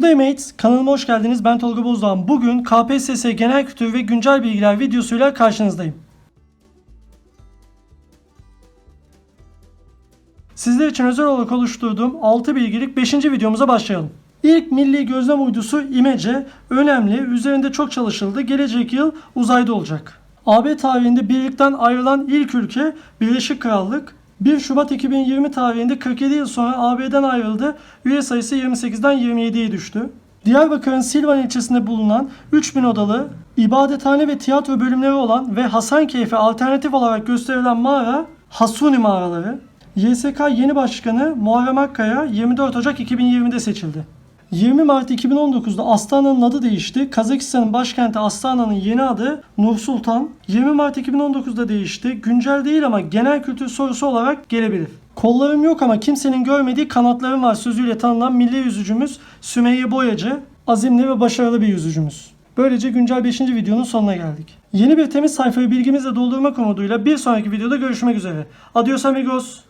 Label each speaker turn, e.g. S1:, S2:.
S1: Good mates, kanalıma hoş geldiniz. Ben Tolga Bozdoğan. Bugün KPSS Genel Kültür ve Güncel Bilgiler videosuyla karşınızdayım. Sizler için özel olarak oluşturduğum 6 bilgilik 5. videomuza başlayalım. İlk milli gözlem uydusu İMECE önemli, üzerinde çok çalışıldı. Gelecek yıl uzayda olacak. AB tarihinde birlikten ayrılan ilk ülke Birleşik Krallık. 1 Şubat 2020 tarihinde 47 yıl sonra AB'den ayrıldı. Üye sayısı 28'den 27'ye düştü. Diyarbakır'ın Silvan ilçesinde bulunan 3000 odalı, ibadethane ve tiyatro bölümleri olan ve Hasankeyf'e alternatif olarak gösterilen mağara Hasuni mağaraları. YSK yeni başkanı Muharrem Akkaya 24 Ocak 2020'de seçildi. 20 Mart 2019'da Astana'nın adı değişti. Kazakistan'ın başkenti Astana'nın yeni adı Nur Sultan. 20 Mart 2019'da değişti. Güncel değil ama genel kültür sorusu olarak gelebilir. Kollarım yok ama kimsenin görmediği kanatlarım var sözüyle tanınan milli yüzücümüz Sümeyye Boyacı. Azimli ve başarılı bir yüzücümüz. Böylece güncel 5. videonun sonuna geldik. Yeni bir temiz sayfayı bilgimizle doldurmak umuduyla bir sonraki videoda görüşmek üzere. Adios amigos.